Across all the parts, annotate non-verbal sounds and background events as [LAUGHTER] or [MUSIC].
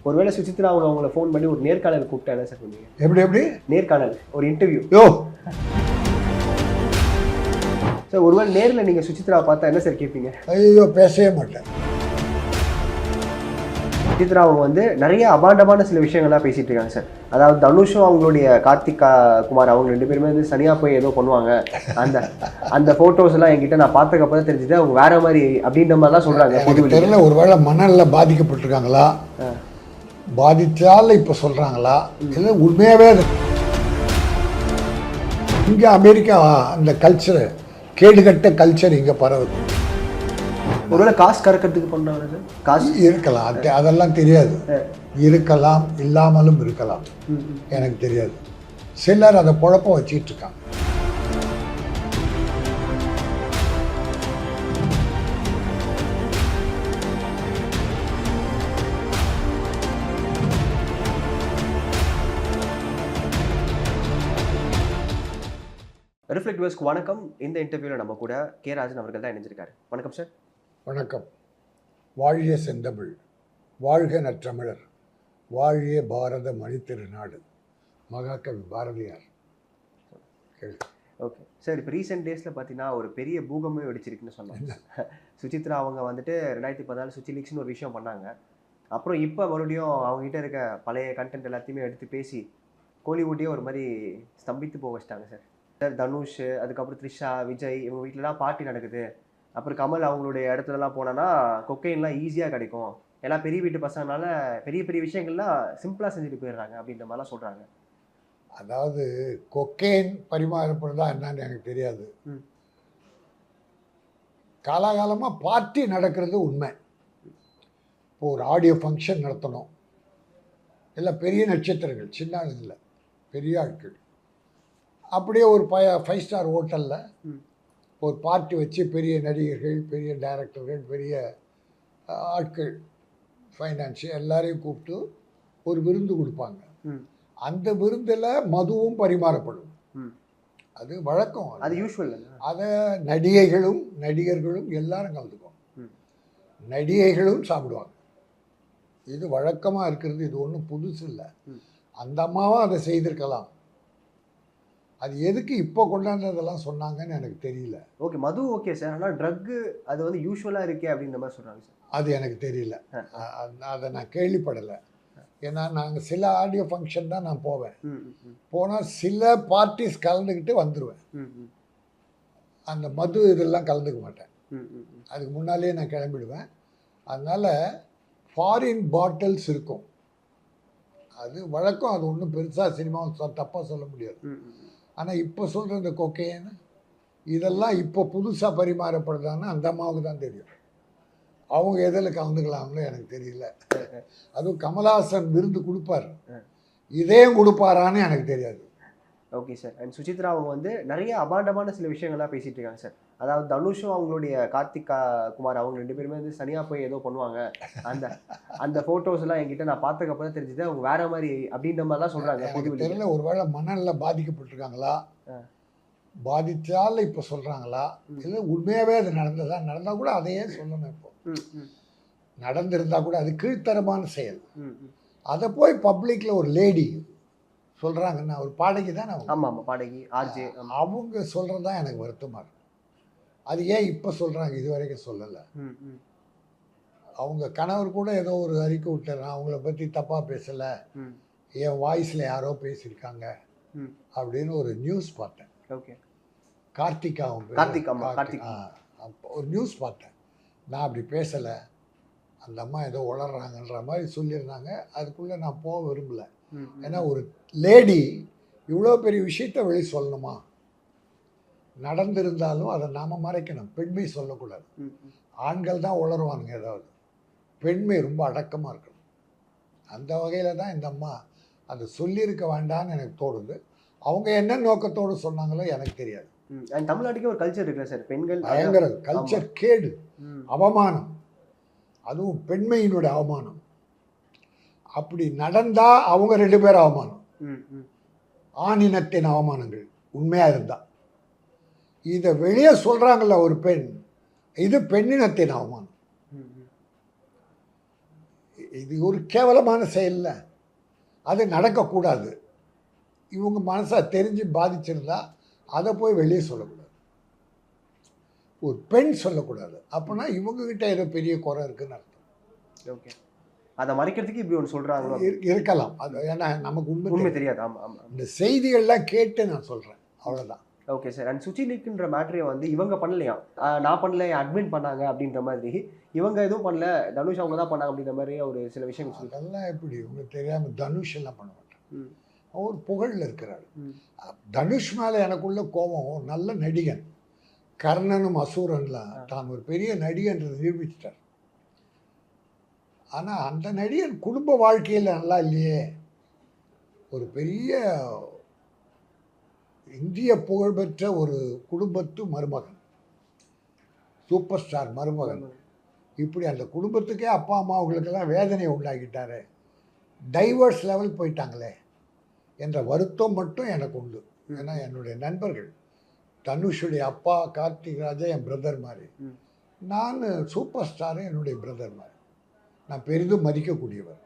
ஒருவேளை சுசித்ரா அவங்க அவங்கள ஃபோன் பண்ணி ஒரு நேர்காணல் கூப்பிட்டா என்ன சார் பண்ணுவீங்க? எப்படி எப்படி? நேர்காணல் ஒரு இன்டர்வியூ யோ! சார் ஒருவேளை நேர்ல நீங்க சுசித்ராவை பார்த்தா என்ன சார் கேட்பீங்க ஐயோ பேசவே மாட்டேன். சுசித்ரா அவங்க வந்து நிறைய அபாண்டமான சில விஷயங்கள்லாம் பேசிட்டு இருக்காங்க சார் அதாவது தனுஷும் அவங்களுடைய கார்த்திகா குமார் அவங்க ரெண்டு பேருமே வந்து சனியா போய் ஏதோ பண்ணுவாங்க. அந்த அந்த போட்டோஸ் எல்லாம் என்கிட்ட நான் பார்த்ததுக்கு தான் தெரிஞ்சது அவங்க வேற மாதிரி அப்படின்ற மாதிரிலாம் சொல்றாங்க பொதுவெளியில. தெரியல ஒருவேளை மணல்ல பாதிக்கப்பட்டிருக்காங்களா? பாதித்தால இப்போ சொல்றாங்களா? இல்லை உண்மையாவே அது. இங்க அமெரிக்கா அந்த கல்ச்சர் கேடுகட்ட கல்ச்சர் இங்க பரவுது. ஒருவேளை காசு கறக்கிறதுக்கு பண்றாங்க சார் காசு? இருக்கலாம். அது அதெல்லாம் தெரியாது. இருக்கலாம் இல்லாமலும் இருக்கலாம். எனக்கு தெரியாது. சிலர் அதை குழப்பம் வச்சுட்டு இருக்காங்க. ரிஃப்ளெக்ட் வேஸ்க்கு வணக்கம். இந்த இன்டர்வியூவில் நம்ம கூட கே ராஜன் அவர்கள் தான் இணைஞ்சிருக்காரு. வணக்கம் சார் வணக்கம். வாழிய செந்தமிழ் வாழ்க நற்றமிழர் வாழிய பாரத மணித்திருநாடு மகாகவி பாரதியார். ஓகே சார் இப்போ ரீசெண்ட் டேஸில் பார்த்தீங்கன்னா ஒரு பெரிய பூகமே வெடிச்சிருக்குன்னு சொன்னாங்க. சுசித்ரா அவங்க வந்துட்டு ரெண்டாயிரத்தி பதினாலு சுச்சி லீக்ஸ்னு ஒரு விஷயம் பண்ணாங்க. அப்புறம் இப்போ மறுபடியும் அவங்ககிட்ட இருக்க பழைய கண்டென்ட் எல்லாத்தையுமே எடுத்து பேசி கோலிவுட்டையே ஒரு மாதிரி ஸ்தம்பித்து போக வச்சிட்டாங்க சார் தனுஷ் அதுக்கப்புறம் த்ரிஷா விஜய் இவங்க வீட்டிலலாம் பார்ட்டி நடக்குது. அப்புறம் கமல் அவங்களுடைய இடத்துலலாம் போனோன்னா கொக்கைன்லாம் ஈஸியாக கிடைக்கும். எல்லாம் பெரிய வீட்டு பசங்கனால பெரிய பெரிய விஷயங்கள்லாம் சிம்பிளாக செஞ்சுட்டு போயிடுறாங்க அப்படின்ற மாதிரிலாம் சொல்கிறாங்க அதாவது கொக்கேன் பரிமாறப்படுறதா என்னன்னு எனக்கு தெரியாது. காலாகாலமாக பார்ட்டி நடக்கிறது உண்மை. இப்போ ஒரு ஆடியோ ஃபங்க்ஷன் நடத்தணும். இல்லை பெரிய நட்சத்திரங்கள் சின்ன இல்லை பெரிய ஆட்கள். அப்படியே ஒரு ப ஃபைவ் ஸ்டார் ஹோட்டலில். ஒரு பார்ட்டி வச்சு பெரிய நடிகர்கள் பெரிய டைரக்டர்கள் பெரிய ஆட்கள் ஃபைனான்ஸு எல்லாரையும் கூப்பிட்டு ஒரு விருந்து கொடுப்பாங்க. அந்த விருந்தில் மதுவும் பரிமாறப்படும். அது வழக்கம் அது. யூஸ்வல் அதை நடிகைகளும் நடிகர்களும் எல்லாரும் கலந்துக்குவோம் ம். நடிகைகளும் சாப்பிடுவாங்க. இது வழக்கமாக இருக்கிறது இது ஒன்றும் புதுசு இல்லை. அந்த அம்மாவும் அதை செய்திருக்கலாம். அது எதுக்கு இப்போ கொண்டாந்ததெல்லாம் சொன்னாங்கன்னு எனக்கு தெரியல. ஓகே மது ஓகே சார் ஆனால் ட்ரக்கு அது வந்து யூஸ்வலாக இருக்கே அப்படின்ற மாதிரி சொல்கிறாங்க சார் அது எனக்கு தெரியல. அதை நான் கேள்விப்படலை. ஏன்னா நாங்கள் சில ஆடியோ ஃபங்க்ஷன் தான் நான் போவேன். போனால் சில பார்ட்டிஸ் கலந்துக்கிட்டு வந்துடுவேன் அந்த மது இதெல்லாம் கலந்துக்க மாட்டேன். அதுக்கு முன்னாலேயே நான் கிளம்பிடுவேன். அதனால் ஃபாரின் பாட்டில்ஸ் இருக்கும். அது வழக்கம். அது ஒன்றும் பெருசாக சினிமா தப்பாக சொல்ல முடியாது. ஆனால் இப்போ சொல்கிற இந்த கொக்கைன் இதெல்லாம் இப்போ புதுசாக பரிமாறப்படுதான்னு அந்த அம்மாவுக்கு தான் தெரியும். அவங்க எதில் கலந்துக்கலாம்னு எனக்கு தெரியல. அதுவும் கமலஹாசன் விருந்து கொடுப்பார். இதையும் கொடுப்பாரான்னு எனக்கு தெரியாது. ஓகே சார் அண்ட் சுசித்ரா அவங்க வந்து நிறைய அபாண்டமான சில விஷயங்கள்லாம் பேசிட்டு இருக்காங்க சார் அதாவது தனுஷும் அவங்களுடைய கார்த்திகா குமார் அவங்க ரெண்டு பேருமே வந்து சனியா போய் ஏதோ பண்ணுவாங்க. அந்த அந்த ஃபோட்டோஸ் எல்லாம் என்கிட்ட நான் பார்த்ததுக்கு அப்புறம் தான் தெரிஞ்சது அவங்க வேற மாதிரி அப்படின்ற மாதிரிலாம் பொதுவெளியில. தெரியல ஒருவேளை மணலில் பாதிக்கப்பட்டிருக்காங்களா. பாதித்தால இப்போ சொல்கிறாங்களா. இல்லை உண்மையாகவே அது நடந்ததா? நடந்தால் கூட அதையே சொல்லணும் இப்போ. ம் ம். நடந்திருந்தா கூட அது கீழ்த்தரமான செயல். அதை போய் பப்ளிக்கில் ஒரு லேடி சொல்கிறாங்கன்னா ஒரு பாடகி தான் அவங்க. ஆமா ஆமா பாடகி ஆர்ஜே அவங்க சொல்கிறது தான் எனக்கு வருத்தமாக இருக்கு. அது ஏன் இப்போ சொல்கிறாங்க இது வரைக்கும் சொல்லலை. அவங்க கணவர் கூட ஏதோ ஒரு அறிக்கை விட்டார் நான் அவங்கள பற்றி தப்பாக பேசலை. என் வாய்ஸில் யாரோ பேசியிருக்காங்க அப்படின்னு ஒரு நியூஸ் பார்த்தேன். ஓகே. கார்த்திகா. கார்த்திக், ஒரு நியூஸ் பார்த்தேன். நான் அப்படி பேசலை. அந்த அம்மா ஏதோ உளறாங்கன்ற மாதிரி சொல்லியிருந்தாங்க. அதுக்குள்ளே நான் போக விரும்பல. ஏன்னா ஒரு லேடி இவ்வளோ பெரிய விஷயத்த வெளியே சொல்லணுமா? நடந்திருந்தாலும் அதை நாம் மறைக்கணும். பெண்மை சொல்லக்கூடாது. ஆண்கள் தான் உளருவானுங்க ஏதாவது. பெண்மை ரொம்ப அடக்கமாக இருக்கணும். அந்த வகையில் தான் இந்த அம்மா அதை சொல்லியிருக்க வேண்டாம்னு எனக்கு தோணுது. அவங்க என்ன நோக்கத்தோடு சொன்னாங்களோ எனக்கு தெரியாது. தமிழ்நாட்டுக்கே ஒரு கல்ச்சர் இருக்குல்ல சார். பெண்கள் பயங்கர கல்ச்சர் கேடு. அவமானம். அதுவும் பெண்மையினுடைய அவமானம். அப்படி நடந்தா அவங்க ரெண்டு பேரும் அவமானம். ஆணினத்தின் அவமானங்கள் உண்மையாக இருந்தா. இதை வெளியே சொல்றாங்கல்ல ஒரு பெண் இது பெண்ணினத்தின் அவமானம். இது ஒரு கேவலமான செயல்ல. அது நடக்கக்கூடாது. இவங்க மனசை தெரிஞ்சு பாதிச்சிருந்தா அதை போய் வெளியே சொல்லக்கூடாது. ஒரு பெண் சொல்லக்கூடாது. அப்போனா இவங்ககிட்ட ஏதோ பெரிய குறை இருக்குன்னு அர்த்தம். ஓகே. அதை மறைக்கிறதுக்கு இப்படி ஒன்று சொல்றாங்களோ இரு- இருக்கலாம். அது ஏன்னா நமக்கு உண்மை உண்மை தெரியாது. தெரியாது. ஆமா ஆமா இந்த செய்திகள்லாம் கேட்டு நான் சொல்கிறேன் அவ்வளோதான் ஓகே சார் அண்ட் சுச்சி லீக்ன்ற மேட்ரே வந்து இவங்க பண்ணலையாம் ஆஹ் நான் பண்ணல என் அட்மின் பண்ணாங்க அப்படின்ற மாதிரி. இவங்க எதுவும் பண்ணல தனுஷ் அவங்க தான் பண்ணாங்க அப்படின்ற மாதிரி ஒரு சில விஷயங்கள் சொல்லி அதெல்லாம் எப்படி? உங்களுக்கு தெரியாமல் தனுஷ் எல்லாம் பண்ண மாட்டேன். அவர் புகழில் இருக்கிறார். தனுஷ் மேலே எனக்குள்ள கோபம். ஒரு நல்ல நடிகன். கர்ணனும் அசூரன்லாம் தான் ஒரு பெரிய நடிகன்றதை நிரூபிச்சிட்டார். ஆனால் அந்த நடிகன் குடும்ப வாழ்க்கையில் நல்லா இல்லையே. ஒரு பெரிய இந்திய புகழ்பெற்ற ஒரு குடும்பத்து மருமகன். சூப்பர் ஸ்டார் மருமகன். இப்படி அந்த குடும்பத்துக்கே அப்பா அம்மா அவங்களுக்கெல்லாம் வேதனையை உண்டாக்கிட்டாரு. டைவர்ஸ் லெவல் போயிட்டாங்களே என்ற வருத்தம் மட்டும் எனக்கு உண்டு. ஏன்னா என்னுடைய நண்பர்கள் தனுஷுடைய அப்பா கார்த்திக் ராஜா என் பிரதர் மாதிரி. நான் சூப்பர் ஸ்டாரும் என்னுடைய பிரதர் மாதிரி. நான் பெரிதும் மதிக்கக்கூடியவர்.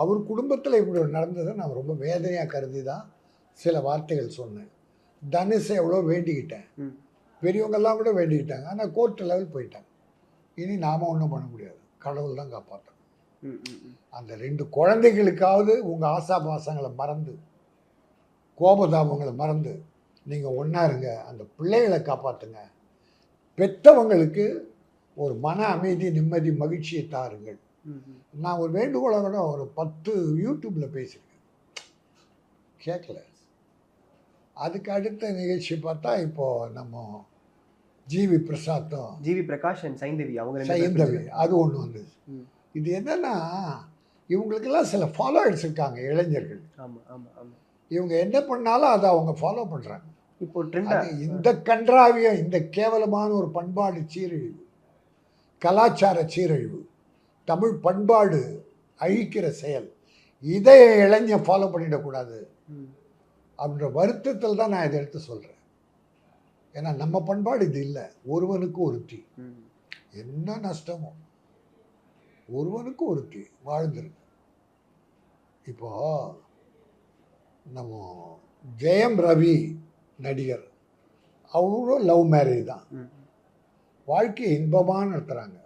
அவர் குடும்பத்தில் இப்படி நடந்ததை நான் ரொம்ப வேதனையாக கருதி தான் சில வார்த்தைகள் சொன்னேன். தனுஷை எவ்வளோ வேண்டிக்கிட்டேன். பெரியவங்கெல்லாம் கூட வேண்டிக்கிட்டாங்க. ஆனால் கோர்ட் லெவல் போயிட்டாங்க. இனி நாம் ஒன்றும் பண்ண முடியாது. கடவுள் தான் காப்பாற்றணும். அந்த ரெண்டு குழந்தைகளுக்காவது உங்கள் ஆசாபாசங்களை மறந்து கோபதாபங்களை மறந்து நீங்கள் ஒன்றா இருங்க. அந்த பிள்ளைகளை காப்பாற்றுங்க பெற்றவங்களுக்கு ஒரு மன அமைதி நிம்மதி மகிழ்ச்சியை தாருங்கள். நான் ஒரு வேண்டுகோளை கூட ஒரு பத்து யூடியூப்பில் பேசியிருக்கேன். கேட்கல அதுக்கு அடுத்த நிகழ்ச்சி பார்த்தா இப்போது நம்ம ஜிவி பிரசாத்தும் ஜிவி பிரகாஷ் அண்ட் சைந்தவி அவங்க சைந்தவி. அது ஒன்று வந்தது. இது என்னன்னா இவங்களுக்கெல்லாம் சில ஃபாலோவர்ஸ் இருக்காங்க இளைஞர்கள். ஆமா ஆமா ஆமா. இவங்க என்ன பண்ணாலும் அதை அவங்க ஃபாலோ பண்ணுறாங்க இப்போ இந்த கன்றாவியம் இந்த கேவலமான ஒரு பண்பாடு சீரழிவு கலாச்சார சீரழிவு. தமிழ் பண்பாடு அழிக்கிற செயல். இதை இளைஞன் ஃபாலோ பண்ணிடக்கூடாது. அப்படின்ற வருத்தத்தில் தான் நான் இதை எடுத்து சொல்கிறேன் ஏன்னா நம்ம பண்பாடு இது இல்லை. ஒருவனுக்கு ஒருத்தி. என்ன நஷ்டமோ? ஒருவனுக்கு ஒருத்தி வாழ்ந்துருக்கு. இப்போ நம்ம ஜெயம் ரவி நடிகர். அவரும் லவ் மேரேஜ் தான். வாழ்க்கையை இன்பமாக நடத்துகிறாங்க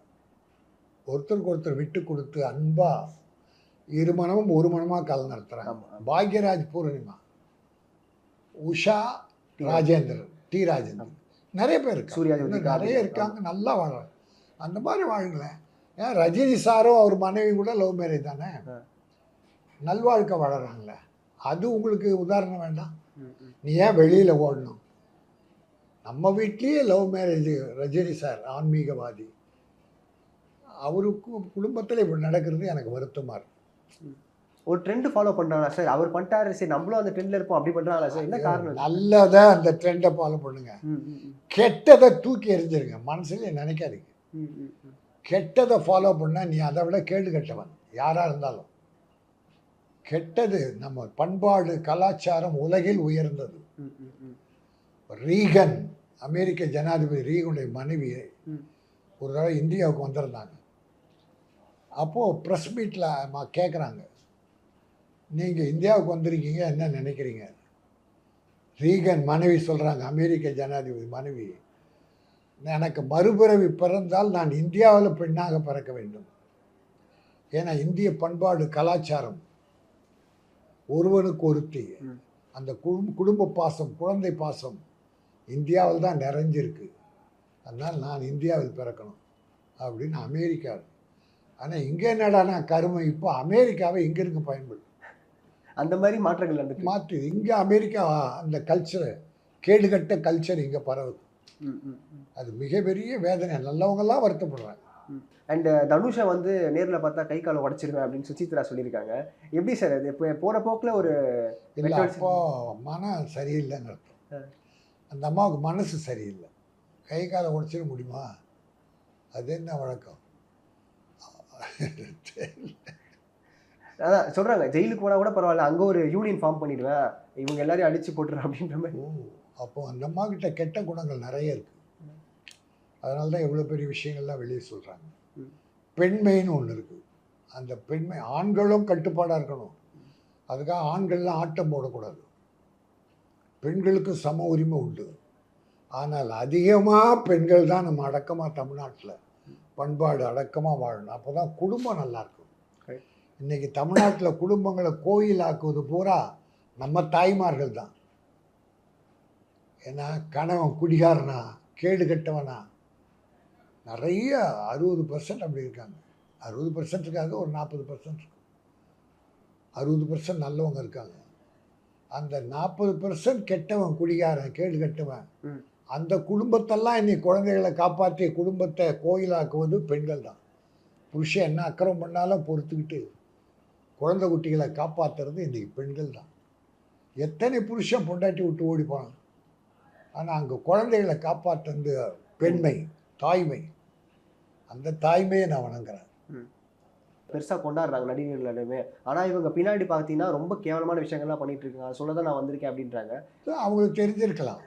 ஒருத்தருக்கு ஒருத்தர் விட்டு கொடுத்து அன்பாக இரு மனமும் ஒரு மனமாக கலந்து நடத்துகிறாங்க. பாக்யராஜ் பூர்ணிமா உஷா ராஜேந்திரன் டி. ராஜேந்திரன். நிறைய பேர் சூர்யா ஜோதிகா நிறைய இருக்காங்க. நல்லா வாழ்றாங்க. அந்த மாதிரி வாழுங்களேன். ஏன் ரஜினி சாரும் அவர் மனைவி கூட லவ் மேரேஜ் தானே. நல்வாழ்க்கை வாழறாங்களே அது உங்களுக்கு உதாரணம் வேண்டாம். நீ ஏன் வெளியில் ஓடணும்? நம்ம வீட்லேயே லவ் மேரேஜ் ரஜினி சார் ஆன்மீகவாதி. அவருக்கு குடும்பத்தில் இப்படி நடக்கிறது எனக்கு வருத்தமாக இருக்கு. ஒரு ட்ரெண்ட் ஃபாலோ பண்றாங்களா சார் அவர் பண்ணிட்டாரு சரி நம்மளும் அந்த ட்ரெண்ட்ல இருப்போம் அப்படி பண்றாங்களா சார் என்ன காரணம்? நல்லதை அந்த ட்ரெண்டை ஃபாலோ பண்ணுங்க. கெட்டதை தூக்கி எறிஞ்சிருங்க. மனசுல நினைக்காதீங்க. கெட்டதை ஃபாலோ பண்ணால் நீ அதை விட கேடு கெட்டவன் யாராக இருந்தாலும். கெட்டது நம்ம பண்பாடு கலாச்சாரம் உலகில் உயர்ந்தது. ரீகன் அமெரிக்க ஜனாதிபதி ரீகனுடைய மனைவி ம். ஒரு தடவை இந்தியாவுக்கு வந்திருந்தாங்க. அப்போது ப்ரெஸ் மீட்டில் கேட்குறாங்க நீங்கள் இந்தியாவுக்கு வந்திருக்கீங்க என்ன நினைக்கிறீங்க? ரீகன் மனைவி சொல்கிறாங்க அமெரிக்க ஜனாதிபதி மனைவி எனக்கு மறுபிறவி பிறந்தால் நான் இந்தியாவில் பெண்ணாக பிறக்க வேண்டும். ஏன்னா இந்திய பண்பாடு கலாச்சாரம் ஒருவனுக்கு ஒருத்தி. அந்த குடும்ப குடும்ப பாசம் குழந்தை பாசம் இந்தியாவில் தான் நிறைஞ்சிருக்கு. அதனால் நான் இந்தியாவில் பிறக்கணும் அப்படின்னு அமெரிக்கா ஆனால் இங்கே என்னடானா கருமை இப்போ அமெரிக்காவை இங்கே இருக்க பயன்படுது அந்த மாதிரி மாற்றங்கள் நடந்துட்டு மாற்றி. இங்கே அமெரிக்கா அந்த கல்ச்சரை கேடுகட்ட கல்ச்சர் இங்கே பரவுது. அது மிகப்பெரிய வேதனை. நல்லவங்கெல்லாம் வருத்தப்படுறாங்க. அண்ட் தனுஷை வந்து நேர்ல பார்த்தா கை காலை உடைச்சிருவேன் அப்படின்னு சுசித்ரா சொல்லியிருக்காங்க. எப்படி சார் அது? இப்போ போற போக்குல ஒரு இல்லை அப்போ மனம் சரியில்லைன்னு. அர்த்தம். அந்த அம்மாவுக்கு மனசு சரியில்லை. கை காலை உடைச்சிட முடியுமா? அது என்ன வழக்கம்? [LAUGHS] அதான் சொல்றாங்க ஜெயிலுக்கு போனா கூட பரவாயில்ல அங்க ஒரு யூனியன் ஃபார்ம் பண்ணிடுவேன் இவங்க எல்லாரையும் அடிச்சு போட்டுறேன் அப்படின்ற மாதிரி. ஓ அப்போ அந்த அம்மா கிட்ட கெட்ட குணங்கள் நிறைய இருக்கு. அதனால தான் எவ்வளோ பெரிய விஷயங்கள்லாம் வெளியே சொல்கிறாங்க. பெண்மைன்னு ஒன்று இருக்குது அந்த பெண்மை ஆண்களும் கட்டுப்பாடாக இருக்கணும். அதுக்காக ஆண்கள்லாம் ஆட்டம் போடக்கூடாது. பெண்களுக்கு சம உரிமை உண்டு. ஆனால் அதிகமாக பெண்கள் தான் நம்ம அடக்கமாக தமிழ்நாட்டில் பண்பாடு அடக்கமாக வாழணும். அப்போ தான் குடும்பம் நல்லா இருக்கும். Right. இன்னைக்கு தமிழ்நாட்டில் குடும்பங்களை கோயிலாக்குவது பூரா நம்ம தாய்மார்கள் தான் ஏன்னா கணவன் குடிகாரனா கேடு கெட்டவனா நிறைய அறுபது பர்சன்ட் அப்படி இருக்காங்க. அறுபது பர்சன்ட் இருக்காங்க ஒரு நாற்பது பர்சன்ட் இருக்கும். அறுபது பர்சன்ட் நல்லவங்க இருக்காங்க. அந்த நாற்பது பர்சன்ட் கெட்டவன் குடிகாரன் கேடு கெட்டவன். அந்த குடும்பத்தெல்லாம் இன்னைக்கு குழந்தைகளை காப்பாற்றிய குடும்பத்தை கோயிலாக்குவது பெண்கள் தான் புருஷன் என்ன அக்கறம் பண்ணாலும் பொறுத்துக்கிட்டு குழந்தை குட்டிகளை காப்பாற்றுறது இன்றைக்கி பெண்கள் தான் எத்தனை புருஷன் பொண்டாட்டி விட்டு ஓடி ஆனால் அங்கே குழந்தைகளை காப்பாற்றுறது பெண்மை தாய்மை. அந்த தாய்மையை நான் வணங்குறேன். பெருசா கொண்டாடுறாங்க நடிகர்கள் எல்லாருமே. ஆனா இவங்க பின்னாடி பார்த்தீங்கன்னா ரொம்ப கேவலமான விஷயங்கள்லாம் பண்ணிட்டு இருக்காங்க அதை சொல்ல தான் நான் வந்திருக்கேன் அப்படின்றாங்க. அவங்களுக்கு தெரிஞ்சிருக்கலாம்.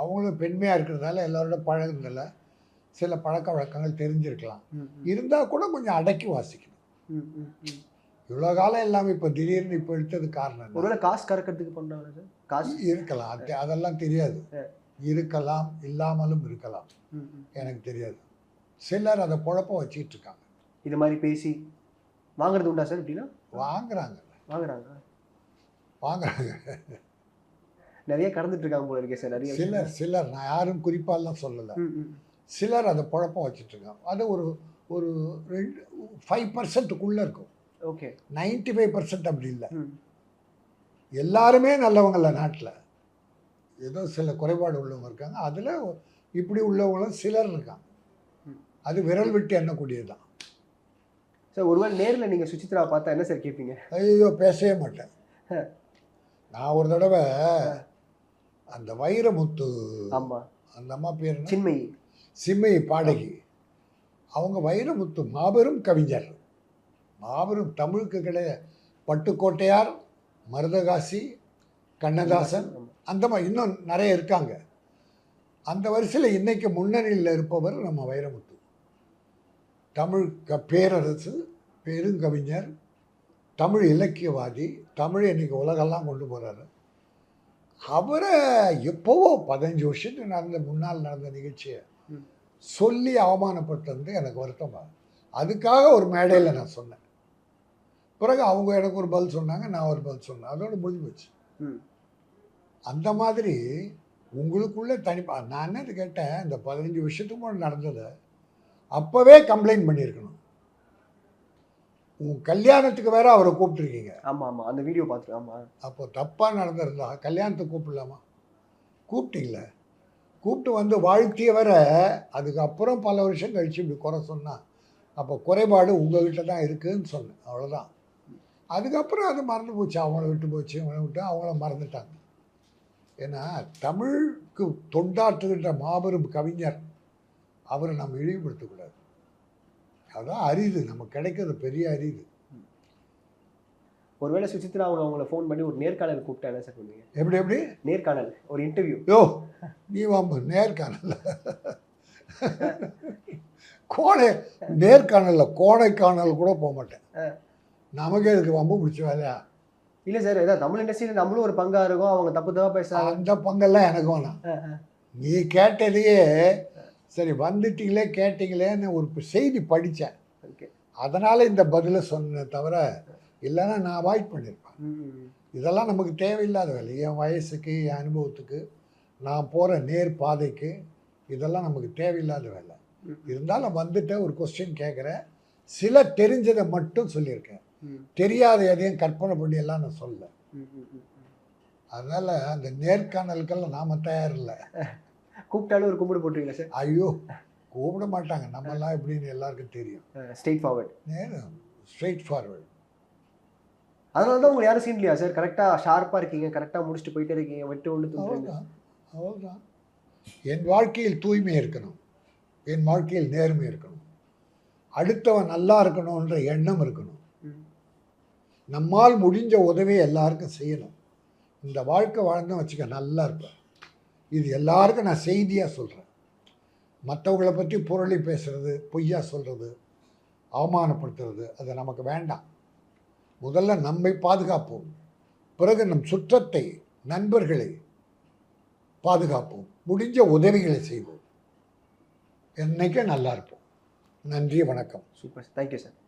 அவங்களும் பெண்மையாக இருக்கிறதுனால எல்லாரோட பழகுறதுல சில பழக்க வழக்கங்கள் தெரிஞ்சிருக்கலாம். இருந்தால் கூட கொஞ்சம் அடக்கி வாசிக்கணும். இவ்வளோ காலம் இல்லாமல் இப்போ திடீர்னு இப்போ எடுத்தது காரணம்? ஒருவேளை காசு கறக்கிறதுக்கு பண்றாங்க சார்? காசு? இருக்கலாம். அது அதெல்லாம் தெரியாது. இருக்கலாம் இல்லாமலும் இருக்கலாம். எனக்கு தெரியாது. சிலர் அதை குழப்ப வச்சிட்டு இருக்காங்க. இது மாதிரி பேசி வாங்குறது உண்டா சார் இப்படின்னா? வாங்குறாங்க. வாங்குறாங்க. வாங்குறாங்க. நிறைய கடந்துட்டு இருக்காங்க போல இருக்கே சார் நிறைய சிலர் சிலர் நான் யாரும் குறிப்பாலாம் சொல்லலை. சிலர் அதை குழப்பம் வச்சிட்டு இருக்காங்க அது ஒரு ஒரு ரெண்டு ஃபைவ் பர்சன்ட்டுக்குள்ளே இருக்கும். ஓகே. நைன்டி ஃபைவ் பர்சன்ட் அப்படி இல்லை. எல்லாருமே நல்லவங்கள நாட்டில். ஏதோ சில குறைபாடு உள்ளவங்க இருக்காங்க. அதில் இப்படி உள்ளவங்களும் சிலர் இருக்காங்க. அது விரல் விட்டு எண்ணக்கூடியது தான் சார் ஒருவேளை நேர்ல நீங்க சுசித்ராவை பார்த்தா என்ன சார் கேட்பீங்க ஐயோ பேசவே மாட்டேன். நான் ஒரு தடவை அந்த வைரமுத்து ஆமா. அந்த அம்மா பேர்? சின்மயி சிம்மை. பாடகி. அவங்க வைரமுத்து மாபெரும் கவிஞர். மாபெரும் தமிழுக்கு கிடையாது பட்டுக்கோட்டையார் மருதகாசி கண்ணதாசன். அந்த மாதிரி இன்னும் நிறைய இருக்காங்க. அந்த வரிசையில் இன்னைக்கு முன்னணியில் இருப்பவர் நம்ம வைரமுத்து. தமிழ் க பேரரசு பெருங்கவிஞர் தமிழ் இலக்கியவாதி தமிழ் இன்னைக்கு உலகெல்லாம் கொண்டு போகிறாரு அவரை எப்போவோ பதினஞ்சு வருஷத்துக்கு நடந்த முன்னால் நடந்த நிகழ்ச்சியை. சொல்லி அவமானப்பட்டது எனக்கு வருத்தமா? அதுக்காக ஒரு மேடையில் நான் சொன்னேன். பிறகு அவங்க எனக்கு ஒரு பதில் சொன்னாங்க நான் ஒரு பதில் சொன்னேன். அதோட முடிஞ்சு போச்சு. அந்த மாதிரி உங்களுக்குள்ளே தனி நான் என்னது கேட்டேன் இந்த பதினஞ்சு வருஷத்துக்கு முன்னாடி நடந்ததை அப்போவே கம்ப்ளைண்ட் பண்ணியிருக்கணும். உன் கல்யாணத்துக்கு வேற அவரை கூப்பிட்டுருக்கீங்க. ஆமா ஆமா அந்த வீடியோ பார்த்து ஆமா. அப்போ தப்பாக நடந்திருந்தா கல்யாணத்துக்கு கூப்பிடலாமா? கூப்பிட்டீங்களே. கூப்பிட்டு வந்து வாழ்த்தியவரை அதுக்கப்புறம் பல வருஷம் கழிச்சு இப்படி குறை சொன்னா அப்போ குறைபாடு உங்ககிட்ட தான் இருக்குன்னு சொன்னேன் அவ்வளோதான் அதுக்கப்புறம் அது மறந்து போச்சு அவங்கள விட்டு போச்சு இவங்கள விட்டு அவங்கள மறந்துட்டாங்க. ஏன்னா தமிழுக்கு தொண்டாற்றுகின்ற மாபெரும் கவிஞர் அவரை நம்ம இழிவுபடுத்தக்கூடாது. அதான் அரிது. நமக்கு கிடைக்கிறது பெரிய அரிது. ஒருவேளை சுசித்ரா அவங்க அவங்கள ஃபோன் பண்ணி ஒரு நேர்காணல் கூப்பிட்டா என்ன சார் பண்ணுவீங்க? எப்படி எப்படி? நேர்காணல் ஒரு இன்டர்வியூ யோ நீ வாம்பு நேர்காணல் கோடை நேர்காணலில் கோடைக்கானல் கூட போக மாட்டேன். நமக்கே இதுக்கு வம்பு பிடிச்ச வேலையா? இல்ல சார் ஏதாவது தமிழ் இண்டஸ்ட்ரியில நம்மளும் ஒரு பங்கா இருக்கும் அவங்க தப்பு தப்பா பேசுறாங்க. அந்த பங்கெல்லாம் எனக்கு வேணாம். நீ கேட்டதையே சரி வந்துட்டீங்களே கேட்டீங்களேன்னு ஒரு செய்தி படித்தேன். அதனால் இந்த பதிலை சொன்னேன் தவிர இல்லைன்னா நான் அவாய்ட் பண்ணியிருப்பேன். இதெல்லாம் நமக்கு தேவையில்லாத வேலை. என் வயசுக்கு என் அனுபவத்துக்கு நான் போகிற நேர் பாதைக்கு இதெல்லாம் நமக்கு தேவையில்லாத வேலை. இருந்தாலும் வந்துட்டு ஒரு கொஸ்டின் கேட்குறேன். சில தெரிஞ்சதை மட்டும் சொல்லியிருக்கேன். தெரியாத எதையும் கற்பனை பண்ணி எல்லாம் நான் சொல்ல. அதனால் அந்த நேர்காணலுக்கெல்லாம் நாம் தயார் இல்லை [LAUGHS] கூப்பிட்டாலும் ஒரு கும்பிடு போட்டுருவீங்களா சார்? ஐயோ கூப்பிட மாட்டாங்க. நம்மெல்லாம் எப்படின்னு எல்லாருக்கும் தெரியும். ஸ்ட்ரெயிட் ஃபார்வர்ட் நேரு ஸ்ட்ரெயிட் ஃபார்வர்டு அதனால தான் உங்களுக்கு யாரும் சீன் இல்லையா சார்? கரெக்டாக ஷார்ப்பாக இருக்கீங்க கரெக்டாக முடிச்சுட்டு போயிட்டே இருக்கீங்க வெட்டு ஒன்று அவ்வளோதான் அவ்வளோதான் என் வாழ்க்கையில் தூய்மை இருக்கணும். என் வாழ்க்கையில் நேர்மை இருக்கணும். அடுத்தவன் நல்லா இருக்கணுன்ற எண்ணம் இருக்கணும். நம்மால் முடிஞ்ச உதவியை எல்லாருக்கும் செய்யணும். இந்த வாழ்க்கை வாழ்ந்தோம் வச்சுக்க நல்லா இருப்பேன் இது எல்லாருக்கும் நான் செய்தியாக சொல்கிறேன் மற்றவங்கள பற்றி புரளி பேசுறது பொய்யா சொல்கிறது அவமானப்படுத்துறது அது நமக்கு வேண்டாம். முதல்ல நம்மை பாதுகாப்போம். பிறகு நம் சுற்றத்தை நண்பர்களை பாதுகாப்போம். முடிஞ்ச உதவிகளை செய்வோம். என்னைக்கே நல்லா இருப்போம். நன்றி வணக்கம். சூப்பர். Thank you sir